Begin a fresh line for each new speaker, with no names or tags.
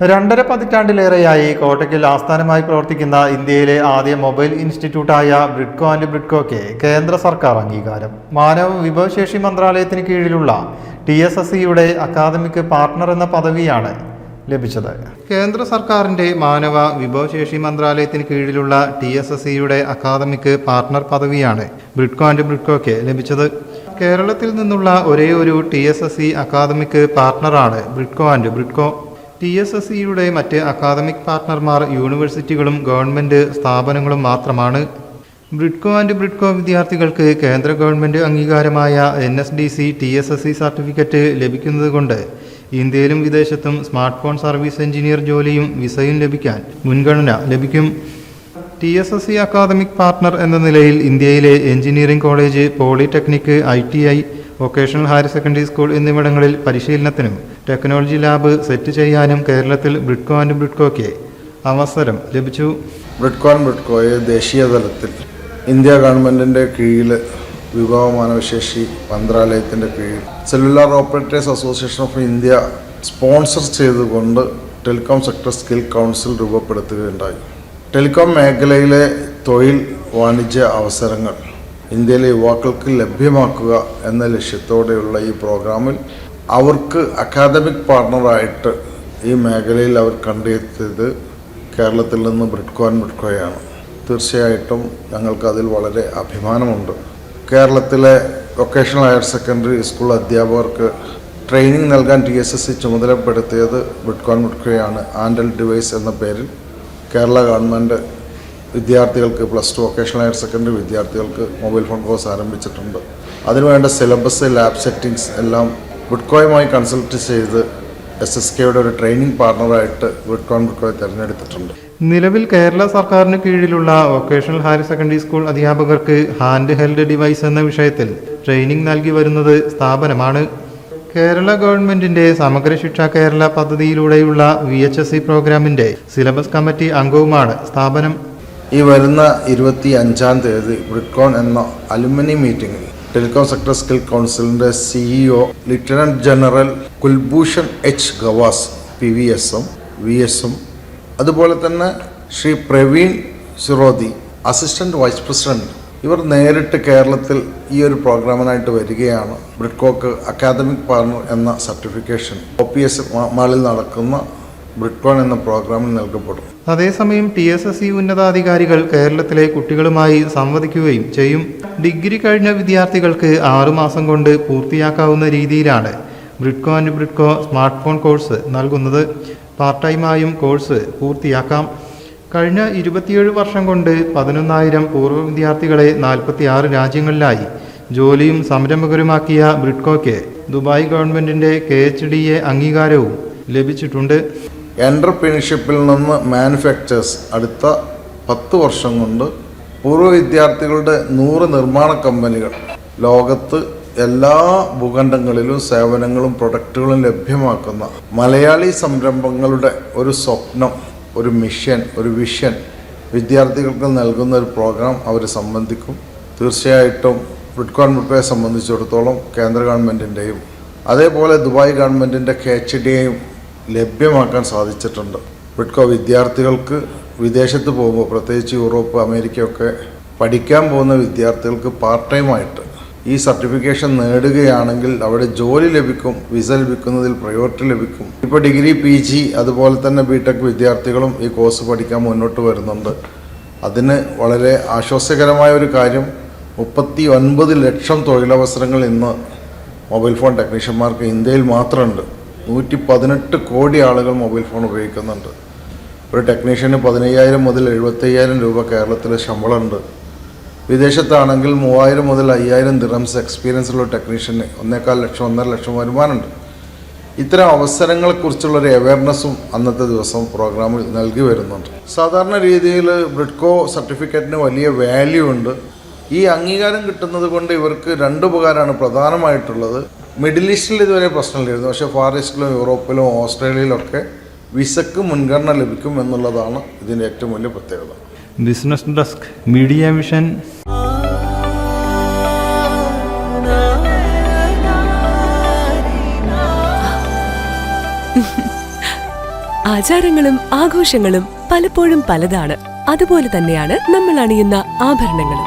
രണ്ടര പതിറ്റാണ്ടിലേറെയായി കോട്ടയ്ക്കൽ ആസ്ഥാനമായി പ്രവർത്തിക്കുന്ന ഇന്ത്യയിലെ ആദ്യ മൊബൈൽ ഇൻസ്റ്റിറ്റ്യൂട്ടായ ബ്രിഡ്കോ ആൻഡ് ബ്രിഡ്കോയ്ക്ക് കേന്ദ്ര സർക്കാർ അംഗീകാരം. മാനവ വിഭവശേഷി മന്ത്രാലയത്തിന് കീഴിലുള്ള ടി എസ് എസ് സിയുടെ അക്കാദമിക് പാർട്ണർ എന്ന പദവിയാണ് ലഭിച്ചത്. കേന്ദ്ര സർക്കാരിന്റെ മാനവ വിഭവശേഷി മന്ത്രാലയത്തിന് കീഴിലുള്ള ടി എസ് എസ് സിയുടെ അക്കാദമിക് പാർട്ണർ പദവിയാണ് ബ്രിഡ്കോ ആൻഡ് ബ്രിഡ്കോയ്ക്ക് ലഭിച്ചത്. കേരളത്തിൽ നിന്നുള്ള ഒരേ ഒരു T S S C academic പാർട്ണറാണ് Bridco and Bridco. T S S സിയുടെ മറ്റ് അക്കാദമിക് പാർട്ട്ണർമാർ യൂണിവേഴ്സിറ്റികളും ഗവൺമെന്റ് സ്ഥാപനങ്ങളും മാത്രമാണ്. ബ്രിഡ്കോ ആൻഡ് ബ്രിഡ്കോ വിദ്യാർത്ഥികൾക്ക് കേന്ദ്ര government അംഗീകാരമായ N S D C T S S C certificate ലഭിക്കുന്നതുകൊണ്ട് ഇന്ത്യയിലും വിദേശത്തും സ്മാർട്ട് ഫോൺ സർവീസ് എഞ്ചിനീയർ ജോലിയും വിസയും ലഭിക്കാൻ മുൻഗണന ലഭിക്കും. T S S C academic partner എന്ന നിലയിൽ ഇന്ത്യയിലെ engineering college polytechnic I T I vocational higher secondary school എന്നിവിടങ്ങളിൽ പരിശീലനത്തിനും ടെക്നോളജി ലാബ് സെറ്റ് ചെയ്യാനും കേരളത്തിൽ ബ്രിഡ്കോ ആൻഡ് ബ്രിഡ്കോയ്ക്ക് അവസരം ലഭിച്ചു.
ബ്രിഡ്കോ ആൻഡ് ബ്രിഡ്കോയെ ദേശീയ തലത്തിൽ ഇന്ത്യ ഗവൺമെന്റിന്റെ കീഴിൽ വിഭവ മാനവശേഷി മന്ത്രാലയത്തിന്റെ കീഴിൽ cellular operators association of India sponsor ചെയ്തുകൊണ്ട് ടെലികോം സെക്ടർ സ്കിൽ കൗൺസിൽ രൂപപ്പെടുത്തുകയുണ്ടായി. ടെലികോം മേഖലയിലെ തൊഴിൽ വാണിജ്യ അവസരങ്ങൾ ഇന്ത്യയിലെ യുവാക്കൾക്ക് ലഭ്യമാക്കുക എന്ന ലക്ഷ്യത്തോടെയുള്ള ഈ പ്രോഗ്രാമിൽ അവർക്ക് അക്കാദമിക് പാർട്ണറായിട്ട് ഈ മേഖലയിൽ അവർ കണ്ടെത്തിയത് കേരളത്തിൽ നിന്ന് ബ്രിഡ്കോൻ ബ്രിഡ്കോയാണ്. തീർച്ചയായിട്ടും ഞങ്ങൾക്ക് അതിൽ വളരെ അഭിമാനമുണ്ട്. കേരളത്തിലെ വൊക്കേഷണൽ ഹയർ സെക്കൻഡറി സ്കൂൾ അധ്യാപകർക്ക് ട്രെയിനിങ് നൽകാൻ ടി എസ് എസ് സി ചുമതലപ്പെടുത്തിയത് ബിഡ്കോൺ ബ്രിഡ്കോയാണ്. ആൻഡൽ ഡിവൈസ് എന്ന പേരിൽ കേരള ഗവൺമെന്റ് വിദ്യാർത്ഥികൾക്ക് plus two vocational higher secondary വിദ്യാർത്ഥികൾക്ക് മൊബൈൽ ഫോൺ കോഴ്സ് ആരംഭിച്ചിട്ടുണ്ട്. അതിനുവേണ്ട സിലബസ് ലാബ് സെറ്റിംഗ്സ് എല്ലാം വിഡ്കോയുമായി കൺസൾട്ട് ചെയ്ത് എസ് എസ് കെയുടെ ഒരു ട്രെയിനിങ് പാർട്ണറായിട്ട് വിഡ്കോൺ വിഡ്കോയെ തിരഞ്ഞെടുത്തിട്ടുണ്ട്.
നിലവിൽ കേരള സർക്കാരിന് കീഴിലുള്ള വൊക്കേഷണൽ ഹയർ സെക്കൻഡറി സ്കൂൾ അധ്യാപകർക്ക് ഹാൻഡ് ഹെൽഡ് ഡിവൈസ് എന്ന വിഷയത്തിൽ ട്രെയിനിങ് നൽകി വരുന്നത് സ്ഥാപനമാണ്. കേരള ഗവൺമെന്റിന്റെ സമഗ്ര ശിക്ഷ കേരള പദ്ധതിയിലൂടെയുള്ള വി എച്ച് എസ് സി പ്രോഗ്രാമിന്റെ സിലബസ് കമ്മിറ്റി അംഗവുമാണ് സ്ഥാപനം.
ഈ വരുന്ന ഇരുപത്തി അഞ്ചാം തീയതി ബ്രിഡ്കോൺ എന്ന അലുമിനി മീറ്റിംഗിൽ ടെലികോം സെക്ടർ സ്കിൽ കൗൺസിലിന്റെ CEO lieutenant general Kulbhushan H Gawas P V എസും വി എസും അതുപോലെ തന്നെ Shri Praveen Sirodi assistant vice president ഇവർ നേരിട്ട് കേരളത്തിൽ ഈ ഒരു പ്രോഗ്രാമിനായിട്ട് വരികയാണ്. ബ്രിഡ്കോക്ക് അക്കാദമിക് പാർട്ണർ എന്ന സർട്ടിഫിക്കേഷൻ ഒ പി എസ് മാളിൽ നടക്കുന്ന ബ്രിഡ്കോൺ എന്ന പ്രോഗ്രാമിൽ നൽകപ്പെടും
അതേസമയം ടി എസ് എസ് ഇ ഉന്നതാധികാരികൾ കേരളത്തിലെ കുട്ടികളുമായി സംവദിക്കുകയും ചെയ്യും. ഡിഗ്രി കഴിഞ്ഞ വിദ്യാർത്ഥികൾക്ക് ആറുമാസം കൊണ്ട് പൂർത്തിയാക്കാവുന്ന രീതിയിലാണ് Bridco and Bridco smart phone course നൽകുന്നത്. പാർട്ട് ടൈമായും കോഴ്സ് പൂർത്തിയാക്കാം. കഴിഞ്ഞ ഇരുപത്തിയേഴ് വർഷം കൊണ്ട് പതിനൊന്നായിരം പൂർവ വിദ്യാർത്ഥികളെ നാൽപ്പത്തിയാറ് രാജ്യങ്ങളിലായി ജോലിയും സംരംഭകരുമാക്കിയ ബ്രിഡ്കോയ്ക്ക് ദുബായ് ഗവൺമെന്റിന്റെ കെ എച്ച് ഡി എ അംഗീകാരവും ലഭിച്ചിട്ടുണ്ട്.
എന്റർപ്രീനർഷിപ്പിൽ നിന്ന് മാനുഫാക്ചേഴ്സ് അടുത്ത പത്ത് വർഷം കൊണ്ട് പൂർവ വിദ്യാർത്ഥികളുടെ നൂറ് നിർമ്മാണ കമ്പനികൾ. ലോകത്ത് എല്ലാ ഭൂഖണ്ഡങ്ങളിലും സേവനങ്ങളും പ്രൊഡക്റ്റുകളും ലഭ്യമാക്കുന്ന മലയാളി സംരംഭങ്ങളുടെ ഒരു സ്വപ്നം ഒരു മിഷൻ ഒരു വിഷൻ വിദ്യാർത്ഥികൾക്ക് നൽകുന്ന ഒരു പ്രോഗ്രാം അവർ സംബന്ധിക്കും. തീർച്ചയായിട്ടും ബ്രിഡ്കോൺ ബ്രിഡ്കോയെ സംബന്ധിച്ചിടത്തോളം കേന്ദ്ര ഗവൺമെന്റിന്റെയും അതേപോലെ ദുബായ് ഗവൺമെന്റിന്റെ കെ എച്ച് ഡിയെയും ലഭ്യമാക്കാൻ സാധിച്ചിട്ടുണ്ട്. ബ്രിഡ്കോ വിദ്യാർത്ഥികൾക്ക് വിദേശത്ത് പോകുമ്പോൾ പ്രത്യേകിച്ച് യൂറോപ്പ് അമേരിക്കയൊക്കെ പഠിക്കാൻ പോകുന്ന വിദ്യാർത്ഥികൾക്ക് പാർട്ട് ടൈമായിട്ട് ഈ സർട്ടിഫിക്കേഷൻ നേടുകയാണെങ്കിൽ അവിടെ ജോലി ലഭിക്കും വിസ ലഭിക്കുന്നതിൽ പ്രയോറിറ്റി ലഭിക്കും. ഇപ്പോൾ ഡിഗ്രി പി ജി അതുപോലെ തന്നെ ബി ടെക് വിദ്യാർത്ഥികളും ഈ കോഴ്സ് പഠിക്കാൻ മുന്നോട്ട് വരുന്നുണ്ട്. അതിന് വളരെ ആശ്വാസകരമായ ഒരു കാര്യം മുപ്പത്തി ഒൻപത് ലക്ഷം തൊഴിലവസരങ്ങൾ ഇന്ന് മൊബൈൽ ഫോൺ ടെക്നീഷ്യന്മാർക്ക് ഇന്ത്യയിൽ മാത്രമുണ്ട്. നൂറ്റി പതിനെട്ട് കോടി ആളുകൾ മൊബൈൽ ഫോൺ ഉപയോഗിക്കുന്നുണ്ട്. ഒരു ടെക്നീഷ്യന് പതിനയ്യായിരം മുതൽ എഴുപത്തയ്യായിരം രൂപ കേരളത്തിൽ ശമ്പളമുണ്ട്. വിദേശത്താണെങ്കിൽ മൂവായിരം മുതൽ അയ്യായിരം ദിറംസ് എക്സ്പീരിയൻസ് ഉള്ള ടെക്നീഷ്യന് ഒന്നേക്കാൽ ലക്ഷം ഒന്നര ലക്ഷം വരുമാനമുണ്ട്. ഇത്തരം അവസരങ്ങളെക്കുറിച്ചുള്ളൊരു അവയർനെസ്സും അന്നത്തെ ദിവസം പ്രോഗ്രാമിൽ നൽകി വരുന്നുണ്ട്. സാധാരണ രീതിയിൽ ബ്രിഡ്കോ സർട്ടിഫിക്കറ്റിന് വലിയ വാല്യൂ ഉണ്ട്. ഈ അംഗീകാരം കിട്ടുന്നത് കൊണ്ട് ഇവർക്ക് രണ്ട് ഉപകാരമാണ് പ്രധാനമായിട്ടുള്ളത്. മിഡിൽ ഈസ്റ്റിൽ ഇതുവരെ പ്രശ്നമില്ലായിരുന്നു. പക്ഷേ ഫാർ ഈസ്റ്റിലും യൂറോപ്പിലും ഓസ്ട്രേലിയയിലൊക്കെ വിസക്ക് മുൻഗണന ലഭിക്കും എന്നുള്ളതാണ് ഇതിന്റെ ഏറ്റവും വലിയ പ്രത്യേകത.
ബിസിനസ് ഡെസ്ക് മീഡിയ മിഷൻ
ആചാരങ്ങളും ആഘോഷങ്ങളും പലപ്പോഴും പലതാണ്. അതുപോലെ തന്നെയാണ് നമ്മൾ അണിയുന്ന ആഭരണങ്ങളും.